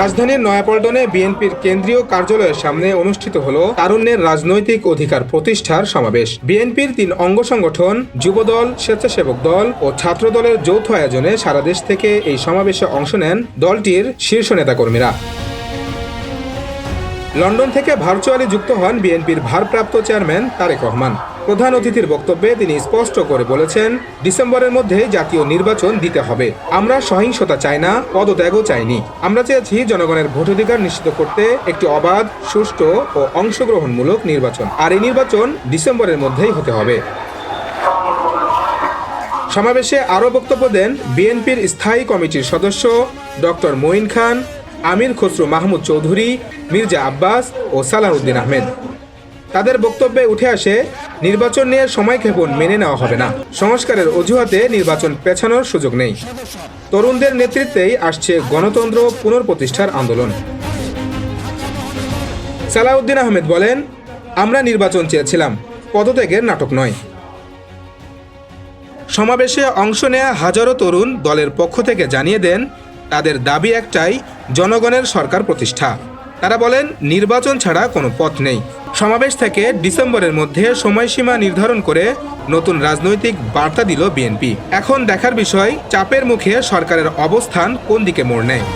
রাজধানীর নয়াপল্টনে বিএনপির কেন্দ্রীয় কার্যালয়ের সামনে অনুষ্ঠিত হল তারুণ্যের রাজনৈতিক অধিকার প্রতিষ্ঠার সমাবেশ। বিএনপির তিন অঙ্গ সংগঠন, যুবদল, স্বেচ্ছাসেবক দল ও ছাত্র দলের যৌথ আয়োজনে সারা দেশ থেকে এই সমাবেশে অংশ নেন দলটির শীর্ষ নেতাকর্মীরা। লন্ডন থেকে ভার্চুয়ালি যুক্ত হন বিএনপির ভারপ্রাপ্ত চেয়ারম্যান তারেক রহমান। প্রধান অতিথির বক্তব্যে তিনি স্পষ্ট করে বলেছেন, ডিসেম্বরের মধ্যে জাতীয় নির্বাচন দিতে হবে। আমরা সহিংসতা চাই না, পদত্যাগও চাইনি। আমরা চেয়েছি জনগণের ভোটাধিকার নিশ্চিত করতে একটি অবাধ, সুষ্ঠু ও অংশগ্রহণমূলক নির্বাচন। আর এই নির্বাচন ডিসেম্বরের মধ্যেই হতে হবে। সমাবেশে আরও বক্তব্য দেন বিএনপির স্থায়ী কমিটির সদস্য ডক্টর মঈন খান, আমির খসরু মাহমুদ চৌধুরী, মির্জা আব্বাস ও সালাহউদ্দিন আহমেদ। তাদের বক্তব্যে উঠে আসে, নির্বাচন নিয়ে সময়ক্ষেপণ মেনে নেওয়া হবে না। সংস্কারের অজুহাতে নির্বাচন পেছানোর সুযোগ নেই। তরুণদের নেতৃত্বেই আসছে গণতন্ত্র পুনঃপ্রতিষ্ঠার আন্দোলন। সালাউদ্দিন আহমেদ বলেন, আমরা নির্বাচন চেয়েছিলাম, পদত্যাগের নাটক নয়। সমাবেশে অংশ নেয়া হাজারো তরুণ দলের পক্ষ থেকে জানিয়ে দেন, তাদের দাবি একটাই, জনগণের সরকার প্রতিষ্ঠা। তারা বলেন, নির্বাচন ছাড়া কোনো পথ নেই। সমাবেশ থেকে ডিসেম্বরের মধ্যে সময়সীমা নির্ধারণ করে নতুন রাজনৈতিক বার্তা দিল বিএনপি। এখন দেখার বিষয়, চাপের মুখে সরকারের অবস্থান কোন দিকে মোড় নেয়।